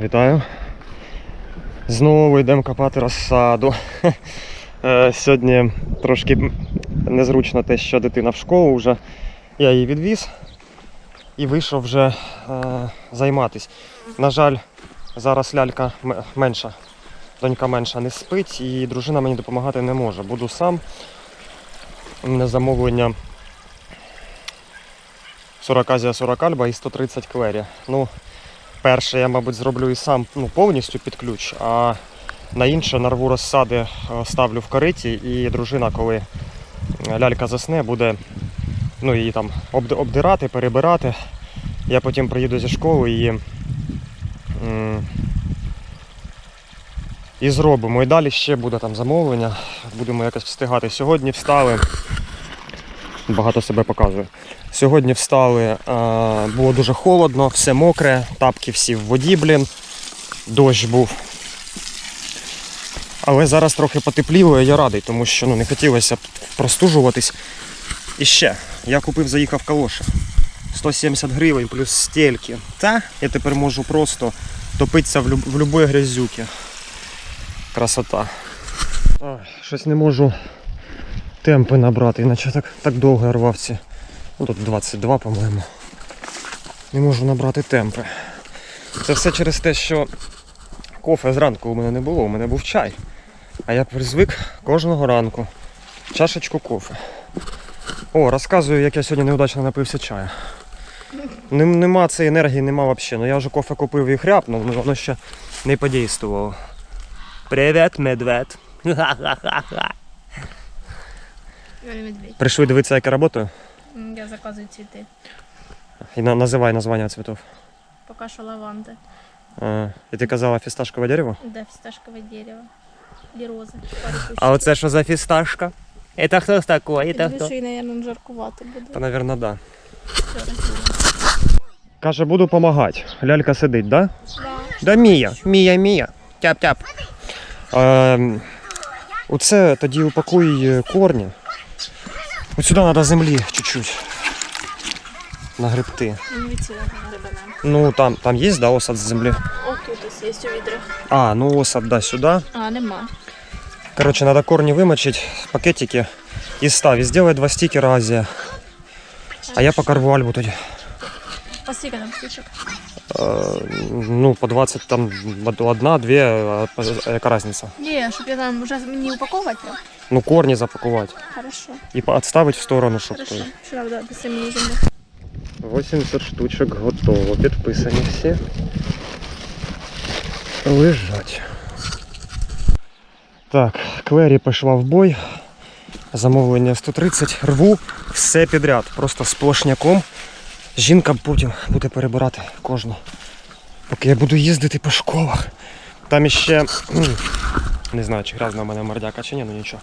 Вітаю. Знову йдемо копати розсаду. Е, Сьогодні трошки незручно те, що дитина в школу вже. Я її відвіз і вийшов вже е, займатись. На жаль, зараз лялька менша, донька менша не спить і дружина мені допомагати не може. Буду сам. Мене замовлення 40 Азія 40 Альба і 130 клері. Ну, перше я, мабуть, зроблю і сам ну, повністю під ключ, а на інше нарву розсади е, ставлю в кориті, і дружина, коли лялька засне, буде ну, її там обдирати, перебирати. Я потім приїду зі школи і, і зробимо. І далі ще буде там замовлення, будемо якось встигати. Сьогодні встали. Багато себе показую. Сьогодні встали, е, було дуже холодно, все мокре, тапки всі в воді, блін. Дощ був. Але зараз трохи потепліло, я радий, тому що ну, не хотілося б простужуватись. І ще, я купив, заїхав калоші. 170 гривень плюс стельки. Та я тепер можу просто топитися в, любої грязюки. Красота. Ой, щось не можу темпи набрати, іначе так, так довго рвав ці. Ну тут 22, по-моєму. Не можу набрати темпи. Це все через те, що кофе зранку у мене не було, у мене був чай. А я призвик кожного ранку. Чашечку кофе. О, розказую, як я сьогодні неудачно напився чаю. Нем- Нема цієї енергії, нема взагалі. Ну я вже кофе купив і хряпнув, але воно ще не подействувало. Привіт, медведь. Юрій Медведь. Прийшли дивитися, як я працюю. М, Я заказую цветы. І на- називай названня цвітів. Пока что лаванда. А, і ти казала фісташкове дерево? Да, фисташковое дерево. И розы. Пару кущей. А оце що за фісташка? Это хто такой? Это хто? Души, наверное, жаркувато буде. Та, мабуть, да. Все, розділимо. Каже, буду допомагати. Лялька сидить, да? Да. Да Мія, Мія, Мія. Тяп-тяп. Ем, оце тоді упакуй е, корні. От сюди треба землі чуть-чуть. Нагребти. Ну, від цього грибанем. Ну там, там є, да, осад з землі. О, тут ось є у відрах. А, ну осад, да, сюди. А, нема. Короче, надо корни вымочить, пакетики и став. И сделай два стикера Азия. А я пока рву альбу тоді. По скільки там? Е, ну, по 20 там од- одна, дві, а по- яка різниця? Ні, щоб я там вже не упаковувати. його. Ну, корні запакувати. Хорошо. І відставити в сторону, щоб. Хорошо. Сюди, да, до мені землю. 80 штучок готово. Підписані всі. Лежать. Так, Клері пішла в бой. Замовлення 130. Рву все підряд. Просто сплошняком. Жінка потім буде перебирати кожну. Поки я буду їздити по школах. Там іще. Не знаю, чи грязна в мене мордяка чи ні, ну нічого.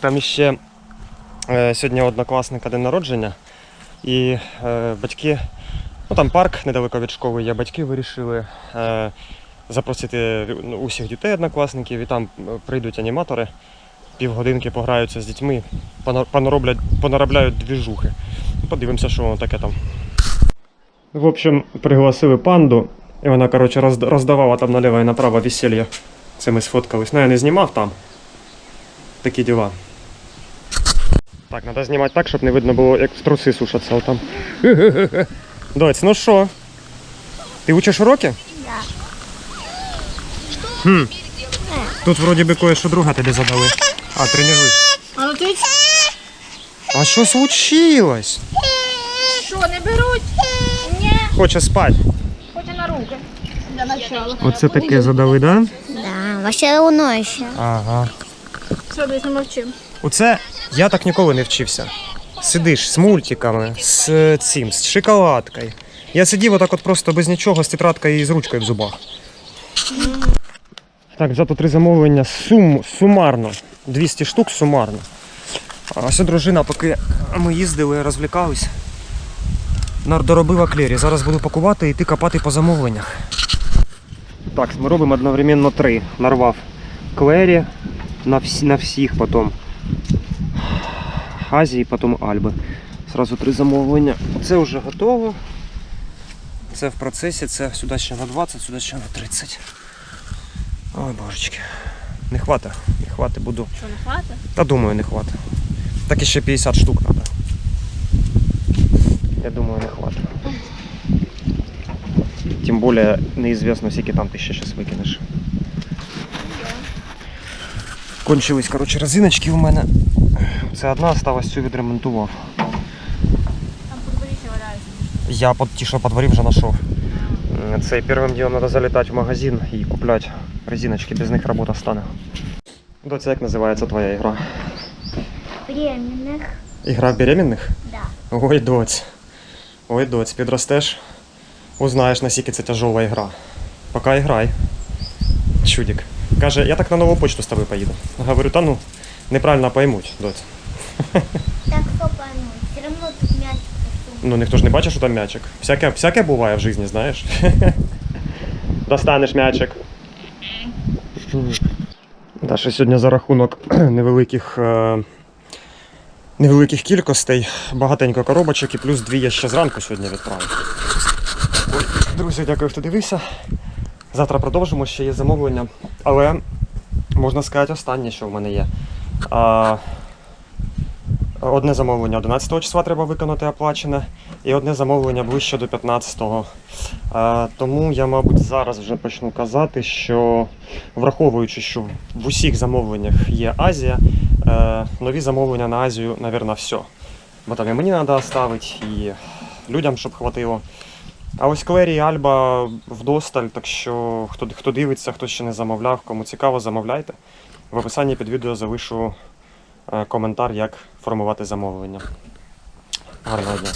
Там іще е, сьогодні однокласника день народження. І е, батьки, ну там парк недалеко від школи є, батьки вирішили е, запросити ну, усіх дітей однокласників, і там е, прийдуть аніматори, півгодинки пограються з дітьми, пона- понароблять, понаробляють двіжухи. Подивимося, що воно таке там. В общем, пригласили панду, і вона, коротше, роздавала там наліво і направо весілля. Це ми сфоткались. Ну я не знімав там. Такі діла. Так, треба знімати так, щоб не видно було, як в труси сушаться отам. Доць, ну що? Ти учиш уроки? Да. Хм. Тут вроді би кое-що друге тобі задали. А, тренуй. А ну А що случилось? що, не беруть? Ні. Хоче спати. Хоче на руки. Для начала. Оце таке задали, да? Да, вообще воно ще. Ага. Все, десь ми мовчимо. Оце я так ніколи не вчився. Сидиш з мультиками, з е, цим, з шоколадкою. Я сидів отак от просто без нічого, з тетрадкою і з ручкою в зубах. Так, взято три замовлення сум, сумарно. 200 штук сумарно. А ось дружина, поки ми їздили, розвлікались, доробила клері. Зараз буду пакувати і йти копати по замовленнях. Так, ми робимо одновременно три. Нарвав клері на, всі, на всіх потім. Азії, потім Альби. Зразу три замовлення. Це вже готово. Це в процесі, це сюди ще на 20, сюди ще на 30. Ой, божечки. Не хватить, не хватить, буду. Що, не хватить? Та думаю, не хватить. Так ще 50 штук треба. Я думаю, не хватить. Тим більше неізвісно, скільки там ти ще зараз викинеш. Кончились, коротше, резиночки у мене. Це одна осталась, цю відремонтував. Там по дворі ще валяються. Я ті, що по дворі вже знайшов. Це першим ділом треба залітати в магазин і купляти резиночки, без них робота стане. Доця, як називається твоя ігра? Временных. Ігра беременних? Да. Ой, доць. Ой, доць, підростеш. Узнаєш, наскільки це тяжова ігра. Поки грай. Чудик. Каже, я так на нову почту з тобою поїду. Говорю, та ну, неправильно поймуть, доць. Так кто поймет? Все равно тут. Ну ніхто ж не бачить, що там м'ячик. Всяке, всяке буває в житті, знаєш. Достанеш м'ячик. Да, що сьогодні за рахунок невеликих, е, невеликих кількостей, багатенько коробочок і плюс дві я ще зранку сьогодні відправив. Друзі, дякую, хто дивився. Завтра продовжимо, ще є замовлення. Але можна сказати останнє, що в мене є. Одне замовлення 11 числа треба виконати оплачене, і одне замовлення ближче до 15-го. А, тому я, мабуть, зараз вже почну казати, що враховуючи, що в усіх замовленнях є Азія, е, нові замовлення на Азію, мабуть, все. Бо там і мені треба оставити, і людям, щоб хватило. А ось Клері і Альба вдосталь, так що хто, хто дивиться, хто ще не замовляв, кому цікаво, замовляйте. В описанні під відео залишу е, коментар, як формувати замовлення. Гарного дня.